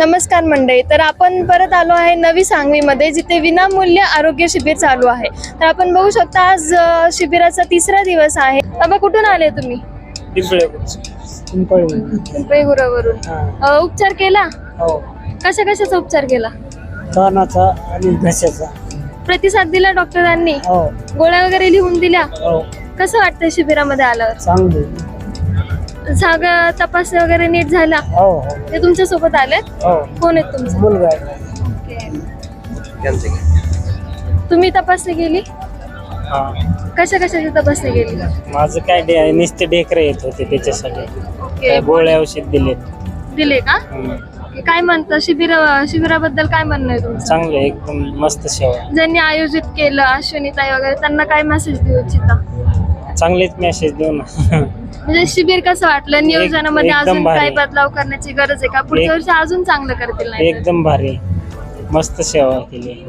नमस्कार मंडळी तर आपण परत आलो आहे नवी सांगवीमध्ये जिथे विनामूल्य आरोग्य शिबिर चालू आहे. तर आपण बघू शकता आज शिबिराचा तिसरा दिवस आहे. बाबा कुठून आले तुम्ही? उपचार केला? हो. कशा कशाचा उपचार केला? कानाचा आणि घशाचा. प्रतिसाद दिला डॉक्टरांनी? हो. गोळ्या वगैरे लिहून दिल्या? हो. कसं वाटतंय शिबिरामध्ये आल्यावर? चांगली सगळं तपासणी वगैरे नीट झाला हो हो. ते तुमच्यासोबत आले हो. कोण आहेत तुमचे? मुलगा आहे. तुम्ही तपासणी केली? हा. कशा कशाची तपासणी केली? माझं काय डे नुसते ढेकरे येत होते त्याच्यासाठी. ओके. काय गोळ्या औषध दिले दिले का? ओके. काय म्हणतं? शिबिर शिबिराबद्दल काय म्हणणं आहे तुमचं? चांगलं एकदम मस्त सेवा ज्यांनी आयोजित केलं अश्विनीताई वगैरे त्यांना काय मेसेज देऊ इच्छिता? चांगलेच मेसेज देऊ ना. म्हणजे शिबिर कसं वाटलं? नियोजनामध्ये एकदम अजून भारी. काय बदलाव करण्याची गरज आहे का? पुढच्या एक- वर्षी अजून चांगलं करतील नाही एकदम भारी. मस्त सेवा केली.